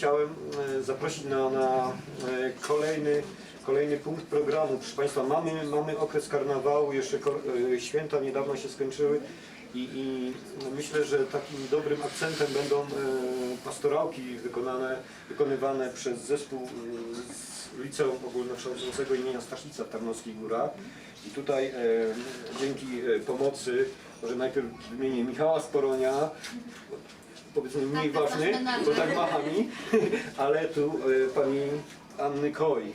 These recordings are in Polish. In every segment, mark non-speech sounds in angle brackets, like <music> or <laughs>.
chciałem e, zaprosić na, na e, kolejny, kolejny punkt programu. Proszę Państwa, mamy, mamy okres karnawału, jeszcze e, święta niedawno się skończyły i, i myślę, że takim dobrym akcentem będą pastorałki wykonane, wykonywane przez zespół z Liceum Ogólnokształcącego imienia Staszlica w Tarnowskich Górach. I tutaj e, dzięki pomocy, może najpierw wymienię Michała Sporonia, powiedzmy mniej Tak, to nasz ważny, menadżer. bo tak macha mi, <laughs> ale tu e, pani Anny Koi.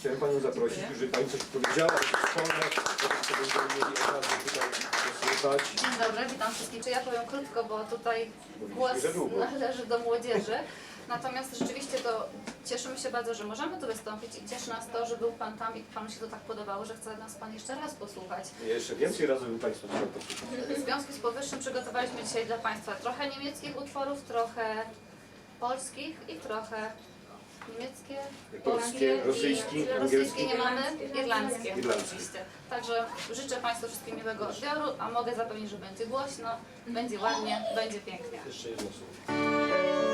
Chciałem Panią zaprosić, żeby Pani coś powiedziała, coś wspomnieć, to będziemy mieli okazję tutaj posłuchać. Dzień dobry, witam wszystkich. Czy ja powiem krótko, bo tutaj głos że długo. należy do młodzieży. Natomiast rzeczywiście to cieszymy się bardzo, że możemy tu wystąpić i cieszy nas to, że był Pan tam i Panu się to tak podobało, że chce nas Pan jeszcze raz posłuchać. Jeszcze więcej razy bym Państwa chciał posłuchać. W związku z powyższym przygotowaliśmy dzisiaj dla Państwa trochę niemieckich utworów, trochę polskich i trochę niemieckie, Polskie, rosyjskie angielski. nie mamy, irlandzkie Irlandzkie. oczywiście. Także życzę Państwu wszystkim miłego odbioru, a mogę zapewnić, że będzie głośno, będzie ładnie, będzie pięknie. Jeszcze jedno słowo.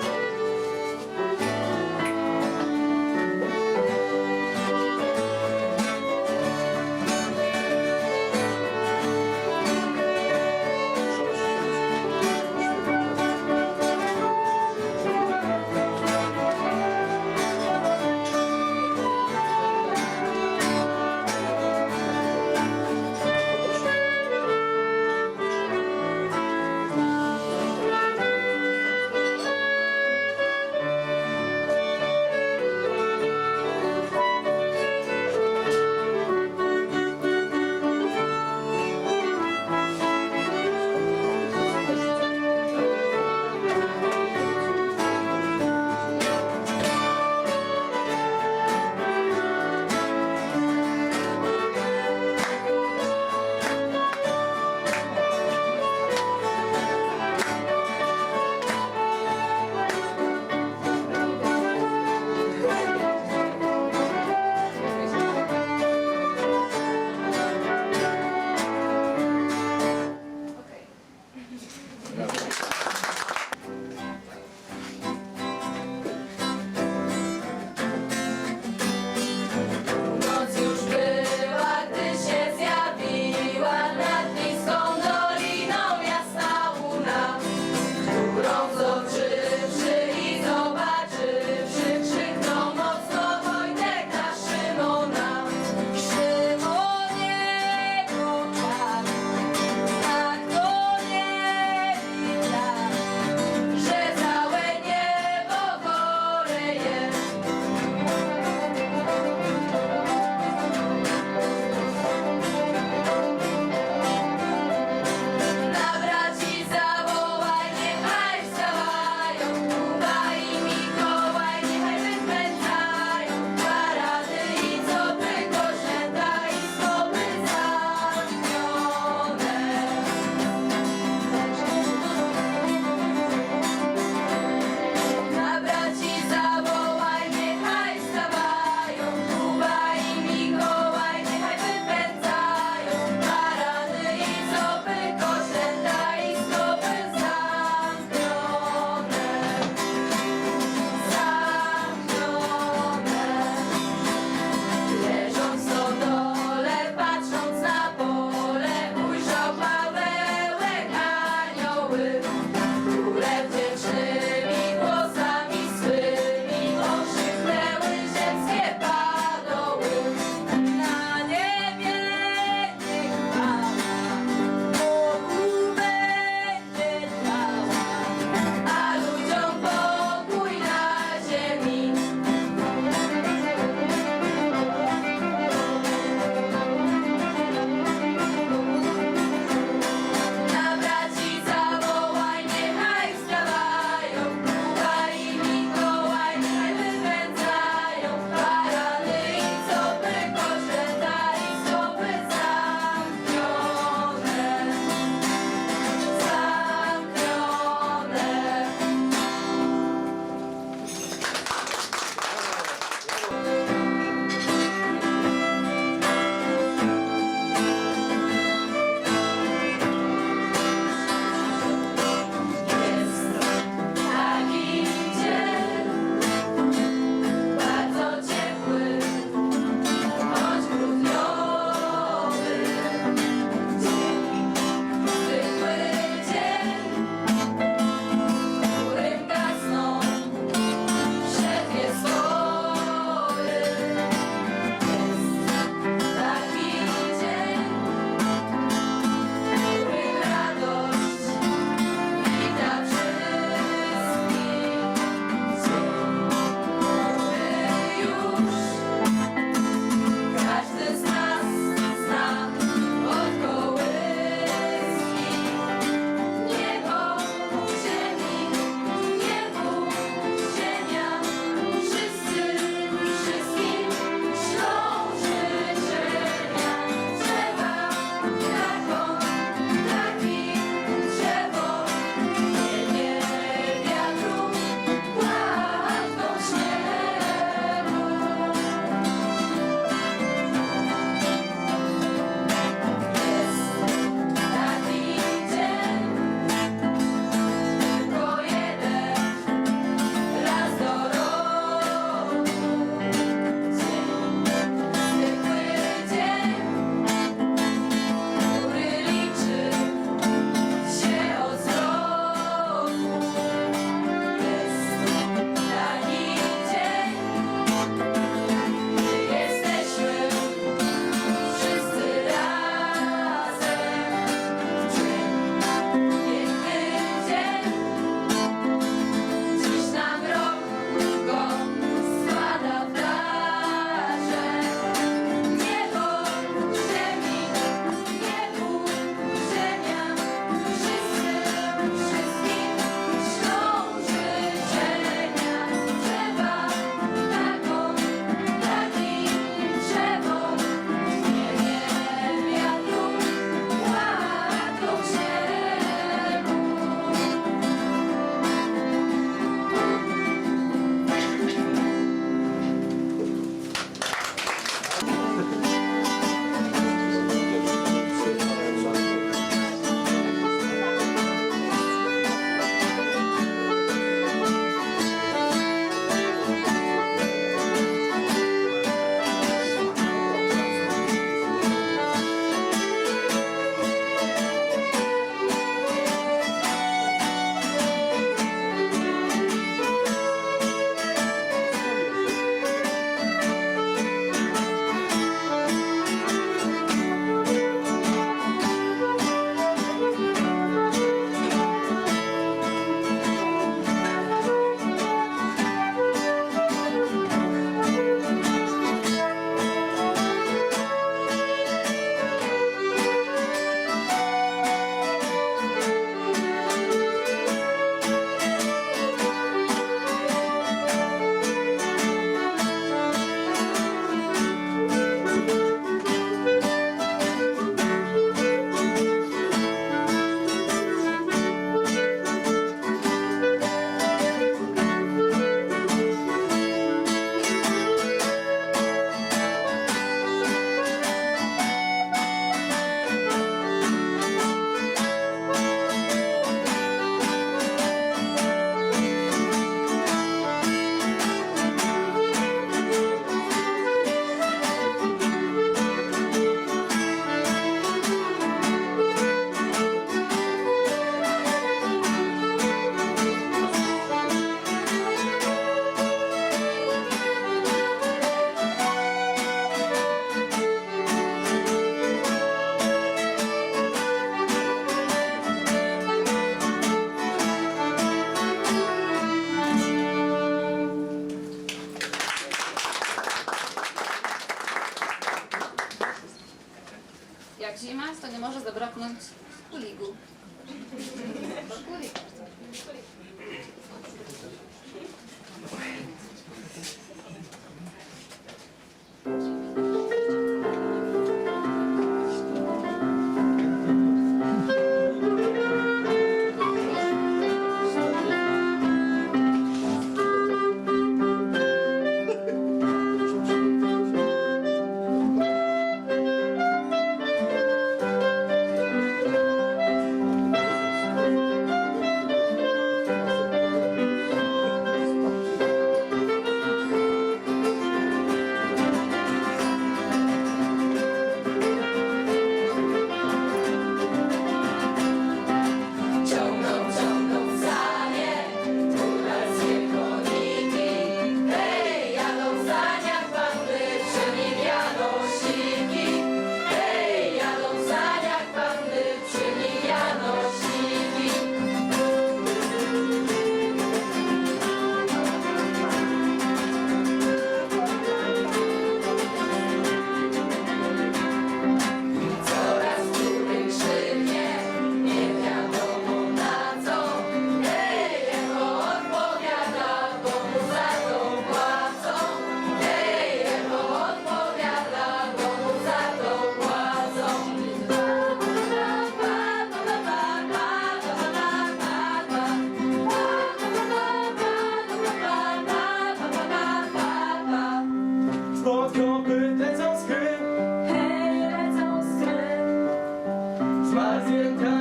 to die.